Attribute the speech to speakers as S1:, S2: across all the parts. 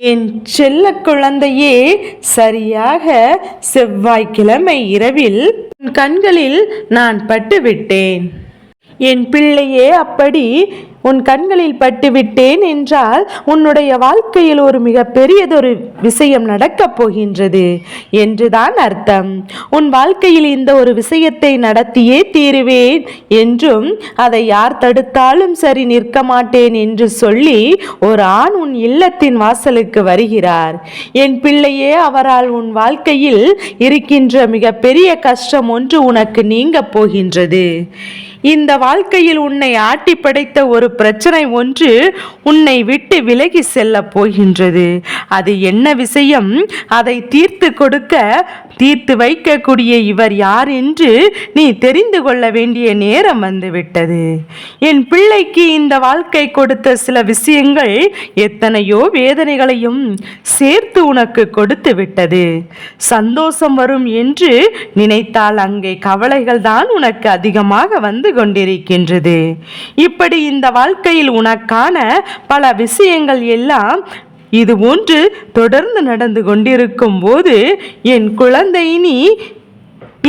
S1: என் செல்ல குழந்தையே சரியாக செவ்வாய்க்கிழமை இரவில் கண்களில் நான் பட்டுவிட்டேன். என் பிள்ளையே அப்படி உன் கண்களில் பட்டுவிட்டேன் என்றால் உன்னுடைய வாழ்க்கையில் ஒரு மிக பெரியதொரு விஷயம் நடக்கப் போகின்றது என்றுதான் அர்த்தம். உன் வாழ்க்கையில் இந்த ஒரு விஷயத்தை நடத்தியே தீருவேன் என்றும் அதை யார் தடுத்தாலும் சரி நிற்க மாட்டேன் என்று சொல்லி ஒரு ஆண் உன் இல்லத்தின் வாசலுக்கு வருகிறார். என் பிள்ளையே அவரால் உன் வாழ்க்கையில் இருக்கின்ற மிக பெரிய கஷ்டம் ஒன்று உனக்கு நீங்க போகின்றது. இந்த வாழ்க்கையில் உன்னை ஆட்டி படைத்த ஒரு பிரச்சனை ஒன்று உன்னை விட்டு விலகி செல்ல போகின்றது. அது என்ன விஷயம்? அதை தீர்த்து கொடுக்க தீர்த்து வைக்கக்கூடிய இவர் யார் என்று நீ தெரிந்து கொள்ள வேண்டிய நேரம் வந்துவிட்டது. என் பிள்ளைக்கு இந்த வாழ்க்கை கொடுத்த சில விஷயங்கள் எத்தனையோ வேதனைகளையும் சேர்த்து உனக்கு கொடுத்து விட்டது. சந்தோஷம் வரும் என்று நினைத்தால் அங்கே கவலைகள் தான் உனக்கு அதிகமாக வந்து கொண்டிருக்கின்றது இப்படி இந்த வாழ்க்கையில் உனக்கான பல விஷயங்கள் எல்லாம் இது ஒன்று தொடர்ந்து நடந்து கொண்டிருக்கும் போது என் குழந்தை நீ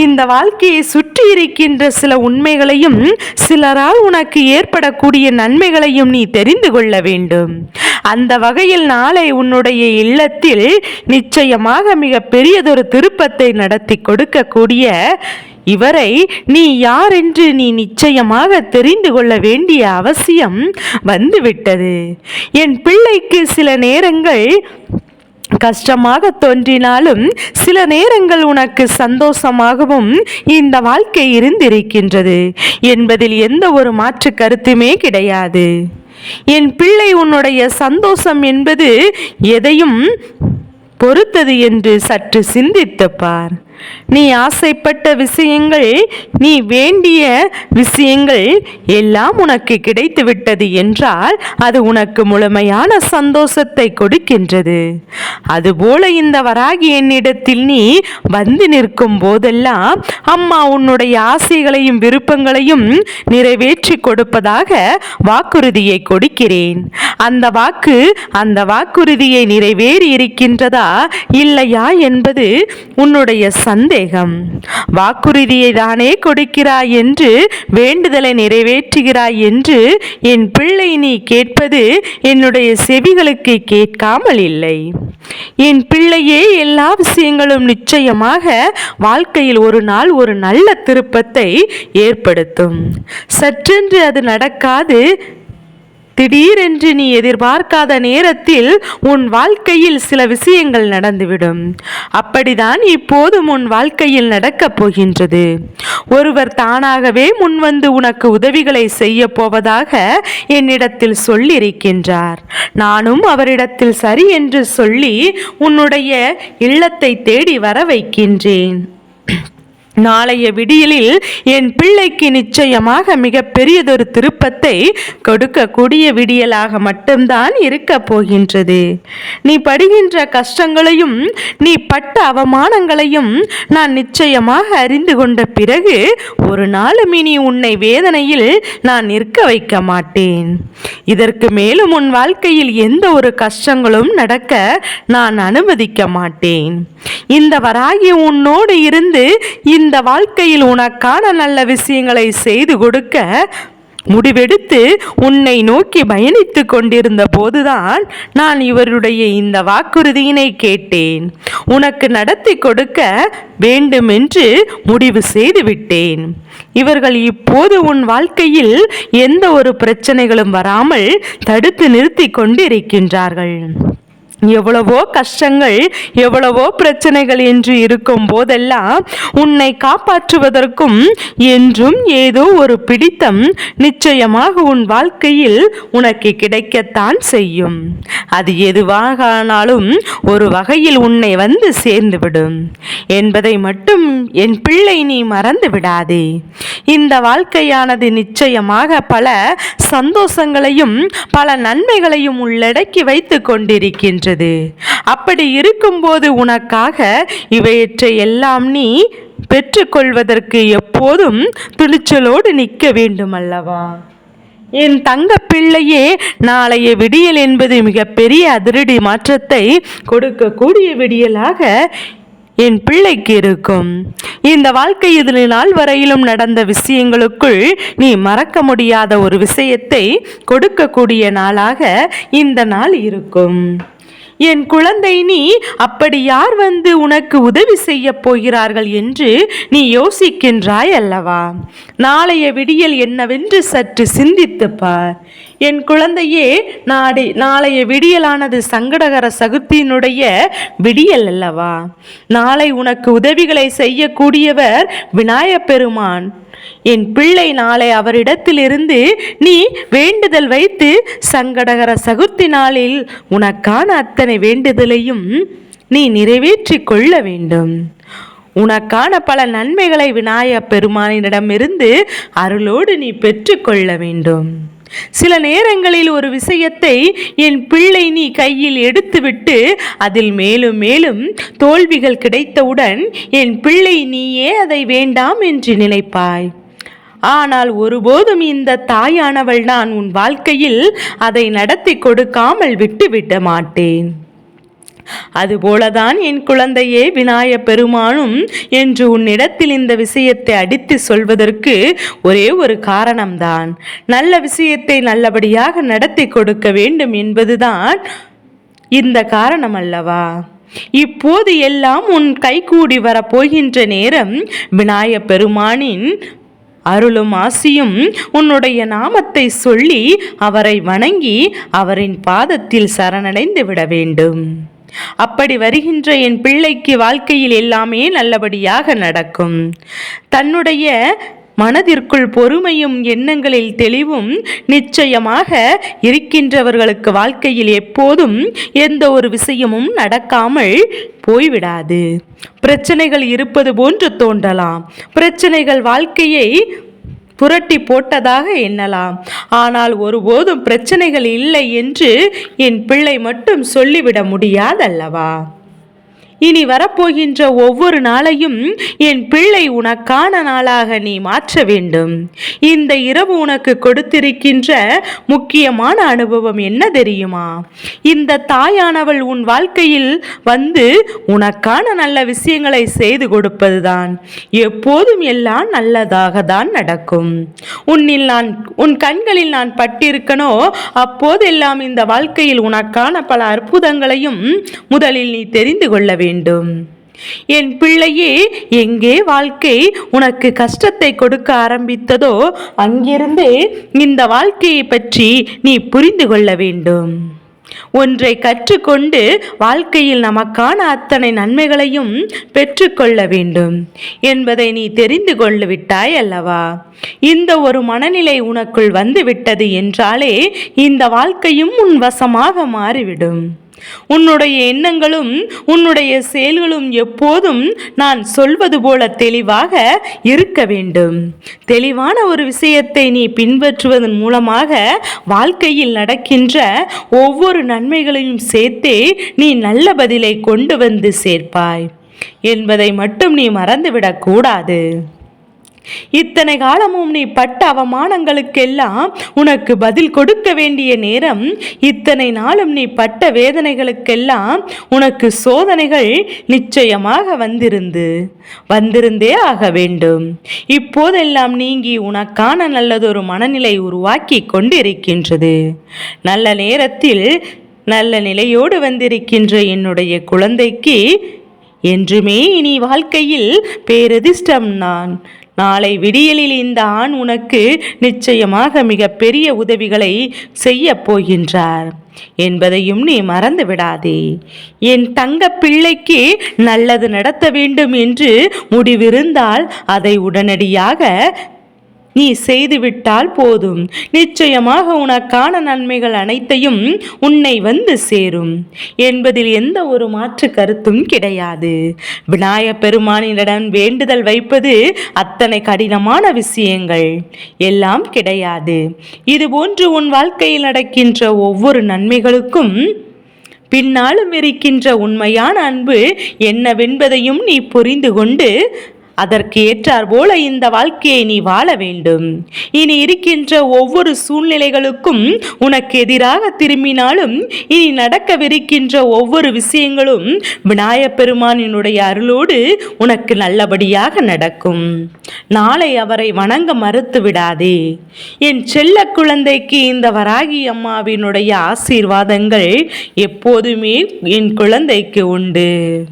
S1: இந்த வாழ்க்கையை சுற்றி இருக்கின்ற சில உண்மைகளையும் சிலரால் உனக்கு ஏற்படக்கூடிய நன்மைகளையும் நீ தெரிந்து கொள்ள வேண்டும். அந்த வகையில் நாளை உன்னுடைய இல்லத்தில் நிச்சயமாக மிக பெரியதொரு திருப்பத்தை நடத்தி கொடுக்கக்கூடிய இவரை நீ யார் என்று நீ நிச்சயமாக தெரிந்து கொள்ள வேண்டிய அவசியம் வந்துவிட்டது. என் பிள்ளைக்கு சில நேரங்கள் கஷ்டமாக தோன்றினாலும் சில நேரங்கள் உனக்கு சந்தோஷமாகவும் இந்த வாழ்க்கை இருந்திருக்கின்றது என்பதில் எந்த ஒரு மாற்று கருத்துமே கிடையாது. என் பிள்ளை உன்னுடைய சந்தோஷம் என்பது எதையும் பொறுத்தது என்று சற்று சிந்தித்துப்பார் நீ ஆசைப்பட்ட விஷயங்கள் நீ வேண்டிய விஷயங்கள் எல்லாம் உனக்கு கிடைத்துவிட்டது என்றால் அது உனக்கு முழுமையான சந்தோஷத்தை கொடுக்கின்றது. அதுபோல இந்த வராகி என்னிடத்தில் நீ வந்து நிற்கும் போதெல்லாம் அம்மா உன்னுடைய ஆசைகளையும் விருப்பங்களையும் நிறைவேற்றி கொடுப்பதாக வாக்குறுதியை கொடுக்கிறேன். அந்த வாக்கு அந்த வாக்குறுதியை நிறைவேறி இருக்கின்றதா இல்லையா என்பது உன்னுடைய சந்தேகம். வாக்குறுதியை தானே கொடுக்கிறாய் என்று வேண்டுதலை நிறைவேற்றுகிறாய் என்று என் பிள்ளை நீ கேட்பது என்னுடைய செவிகளுக்கு கேட்காமல் இல்லை. என் பிள்ளையே எல்லா விஷயங்களும் நிச்சயமாக வாழ்க்கையில் ஒரு நாள் ஒரு நல்ல திருப்பத்தை ஏற்படுத்தும். சற்றென்று அது நடக்காது திடீரென்று நீ எதிர்பார்க்காத நேரத்தில் உன் வாழ்க்கையில் சில விஷயங்கள் நடந்துவிடும். அப்படிதான் இப்போதும் உன் வாழ்க்கையில் நடக்கப் போகின்றது. ஒருவர் தானாகவே முன்வந்து உனக்கு உதவிகளை செய்ய போவதாக என்னிடத்தில் சொல்லியிருக்கின்றார். நானும் அவரிடத்தில் சரி என்று சொல்லி உன்னுடைய இல்லத்தை தேடி வர வைக்கின்றேன் நாளைய விடியலில் என் பிள்ளைக்கு நிச்சயமாக மிக பெரியதொரு திருப்பத்தை கொடுக்கக்கூடிய விடியலாக மட்டும்தான் இருக்க போகின்றது. நீ படுகின்ற கஷ்டங்களையும் நீ பட்ட அவமானங்களையும் நான் நிச்சயமாக அறிந்து கொண்ட பிறகு ஒரு நாளும் இனி உன்னை வேதனையில் நான் நிற்க வைக்க மாட்டேன். இதற்கு மேலும் உன் வாழ்க்கையில் எந்த ஒரு கஷ்டங்களும் நடக்க நான் அனுமதிக்க மாட்டேன். இந்த வராகி உன்னோடு இருந்து இந்த இந்த வாழ்க்கையில் உனக்கான நல்ல விஷயங்களை செய்து கொடுக்க முடிவெடுத்து உன்னை நோக்கி பயணித்து கொண்டிருந்த போதுதான் நான் இவருடைய இந்த வாக்குறுதியினை கேட்டேன். உனக்கு நடத்தி கொடுக்க வேண்டுமென்று முடிவு செய்து விட்டேன் இவர்கள் இப்போது உன் வாழ்க்கையில் எந்த ஒரு பிரச்சனைகளும் வராமல் தடுத்து நிறுத்தி கொண்டிருக்கின்றார்கள். எவ்வளவோ கஷ்டங்கள் எவ்வளவோ பிரச்சனைகள் என்று இருக்கும் போதெல்லாம் உன்னை காப்பாற்றுவதற்கும் என்றும் ஏதோ ஒரு பிடித்தம் நிச்சயமாக உன் வாழ்க்கையில் உனக்கு கிடைக்கத்தான் செய்யும். அது எதுவாக ஆனாலும் ஒரு வகையில் உன்னை வந்து சேர்ந்துவிடும். என்பதை மட்டும் என் பிள்ளை நீ மறந்து விடாதே. இந்த வாழ்க்கையானது நிச்சயமாக பல சந்தோஷங்களையும் பல நன்மைகளையும் உள்ளடக்கி வைத்து கொண்டிருக்கின்றது. அப்படி இருக்கும்போது உனக்காக இவையற்றை எல்லாம் நீ பெற்றுக்கொள்வதற்கு எப்போதும் துணிச்சலோடு நிற்க வேண்டும் அல்லவா என் தங்க பிள்ளையே நாளைய விடியல் என்பது மிகப்பெரிய அதிரடி மாற்றத்தை கொடுக்கக்கூடிய விடியலாக என் பிள்ளைக்கு இருக்கும். இந்த வாழ்க்கை இதில் நாள் வரையிலும் நடந்த விஷயங்களுக்குள் நீ மறக்க முடியாத ஒரு விஷயத்தை கொடுக்கக்கூடிய நாளாக இந்த நாள் இருக்கும். என் குழந்தை நீ அப்படி யார் வந்து உனக்கு உதவி செய்ய போகிறார்கள் என்று நீ யோசிக்கின்றாய் அல்லவா? நாளைய விடியல் என்னவென்று சற்று சிந்தித்துப்பார் என் குழந்தையே நாடி நாளைய விடியலானது சங்கடகர சகுத்தியினுடைய விடியல் அல்லவா? நாளை உனக்கு உதவிகளை செய்யக்கூடியவர் விநாயகப் பெருமான். என் பிள்ளை நாளை அவரிடத்திலிருந்து நீ வேண்டுதல் வைத்து சங்கடகர சகுர்த்தி நாளில் உனக்கான அத்தனை வேண்டுதலையும் நீ நிறைவேற்றி கொள்ள வேண்டும். உனக்கான பல நன்மைகளை விநாயக பெருமானிடமிருந்து அருளோடு நீ பெற்றுக்கொள்ள வேண்டும். சில நேரங்களில் ஒரு விஷயத்தை என் பிள்ளை நீ கையில் எடுத்துவிட்டு அதில் மேலும் மேலும் தோல்விகள் கிடைத்தவுடன் என் பிள்ளை நீயே அதை வேண்டாம் என்று நினைப்பாய். ஆனால் ஒருபோதும் இந்த தாயானவள் நான் உன் வாழ்க்கையில் அதை நடத்தி கொடுக்காமல் விட்டுவிட மாட்டேன். அதுபோலதான் என் குழந்தையே விநாய பெருமானும் என்று உன்னிடத்தில் இந்த விஷயத்தை அடித்து சொல்வதற்கு ஒரே ஒரு காரணம்தான். நல்ல விஷயத்தை நல்லபடியாக நடத்தி கொடுக்க வேண்டும் என்பதுதான் இந்த காரணம் அல்லவா இப்போது எல்லாம் உன் கைகூடி வரப்போகின்ற நேரம் விநாய பெருமானின் அருளும் ஆசியும் உன்னுடைய நாமத்தை சொல்லி அவரை வணங்கி அவரின் பாதத்தில் சரணடைந்து விட வேண்டும். அப்படி வருகின்ற என் பிள்ளைக்கு வாழ்க்கையில் எல்லாமே நல்லபடியாக நடக்கும். தன்னுடைய மனதிற்குள் பொறுமையும் எண்ணங்களில் தெளிவும் நிச்சயமாக இருக்கின்றவர்களுக்கு வாழ்க்கையில் எப்போதும் எந்த ஒரு விஷயமும் நடக்காமல் போய்விடாது. பிரச்சனைகள் இருப்பது போன்று தோன்றலாம். பிரச்சனைகள் வாழ்க்கையை புரட்டி போட்டதாக எண்ணலாம். ஆனால் ஒருபோதும் பிரச்சனைகள் இல்லை என்று என் பிள்ளை மட்டும் சொல்லிவிட முடியாதல்லவா? இனி வரப்போகின்ற ஒவ்வொரு நாளையும் என் பிள்ளை உனக்கான நாளாக நீ மாற்ற வேண்டும். இந்த இரவு உனக்கு கொடுத்திருக்கின்ற முக்கியமான அனுபவம் என்ன தெரியுமா? இந்த தாயானவள் உன் வாழ்க்கையில் வந்து உனக்கான நல்ல விஷயங்களை செய்து கொடுப்பதுதான். எப்போதும் எல்லாம் நல்லதாக தான் நடக்கும். உன்னில் நான் உன் கண்களில் நான் பட்டிருக்கனோ அப்போதெல்லாம் இந்த வாழ்க்கையில் உனக்கான பல அற்புதங்களையும் முதலில் நீ தெரிந்து கொள்ள வேண்டும் வேண்டும். என் பிள்ளையே எங்கே வாழ்க்கை உனக்கு கஷ்டத்தை கொடுக்க ஆரம்பித்ததோ அங்கிருந்தே இந்த வாழ்க்கையை பற்றி நீ புரிந்து கொள்ள வேண்டும். ஒன்றை கற்றுக்கொண்டு வாழ்க்கையில் நமக்கான அத்தனை நன்மைகளையும் பெற்றுக்கொள்ள வேண்டும் என்பதை நீ தெரிந்து கொண்டு விட்டாய் அல்லவா? இந்த ஒரு மனநிலை உனக்குள் வந்து விட்டது என்றாலே இந்த வாழ்க்கையும் உன் வசமாக மாறிவிடும். உன்னுடைய எண்ணங்களும் உன்னுடைய செயல்களும் எப்போதும் நான் சொல்வது போல தெளிவாக இருக்க வேண்டும். தெளிவான ஒரு விஷயத்தை நீ பின்பற்றுவதன் மூலமாக வாழ்க்கையில் நடக்கின்ற ஒவ்வொரு நன்மைகளையும் சேர்த்தே நீ நல்ல பதிலை கொண்டு வந்து சேர்ப்பாய். என்பதை மட்டும் நீ மறந்துவிடக்கூடாது இத்தனை காலமும் நீ பட்ட அவமானங்களுக்கெல்லாம் உனக்கு பதில் கொடுக்க வேண்டிய நேரம் இத்தனை நாளும் நீ பட்ட வேதனைகளுக்கெல்லாம் உனக்கு சோதனைகள் நிச்சயமாக வந்திருந்து வந்திருந்தே ஆக வேண்டும். இப்போதெல்லாம் நீங்கி உனக்கான நல்லதொரு மனநிலை உருவாக்கி கொண்டிருக்கின்றது. நல்ல நேரத்தில் நல்ல நிலையோடு வந்திருக்கின்ற என்னுடைய குழந்தைக்கு என்றுமே இனி வாழ்க்கையில் பேரதிர்ஷ்டம் நான் நாளை விடியலில் இந்த ஆண் உனக்கு நிச்சயமாக மிக பெரிய உதவிகளை செய்ய போகின்றார். என்பதையும் நீ மறந்து விடாதே. என் தங்க பிள்ளைக்கு நல்லது நடத்த வேண்டும் என்று முடிவிருந்தால் அதை உடனடியாக நீ செய்துவிட்டால் போதும். நிச்சயமாக உனக்கான நன்மைகள் அனைத்தையும் உன்னை வந்து சேரும். என்பதில் எந்த ஒரு மாற்று கருத்தும் கிடையாது. விநாய பெருமானிடம் வேண்டுதல் வைப்பது அத்தனை கடினமான விஷயங்கள். எல்லாம் கிடையாது. இதுபோன்று உன் வாழ்க்கையில் நடக்கின்ற ஒவ்வொரு நன்மைகளுக்கும் பின்னாலும் இருக்கின்ற உண்மையான அன்பு என்னவென்பதையும் நீ புரிந்து கொண்டு அதற்கு ஏற்றார் போல இந்த வாழ்க்கையை நீ வாழ வேண்டும். இனி இருக்கின்ற ஒவ்வொரு சூழ்நிலைகளுக்கும் உனக்கு எதிராக திரும்பினாலும் இனி நடக்கவிருக்கின்ற ஒவ்வொரு விஷயங்களும் விநாயகப் பெருமானினுடைய அருளோடு உனக்கு நல்லபடியாக நடக்கும். நாளை அவரை வணங்க மறுத்து விடாதே. என் செல்ல குழந்தைக்கு இந்த வராகி அம்மாவினுடைய ஆசீர்வாதங்கள் எப்போதுமே என் குழந்தைக்கு உண்டு.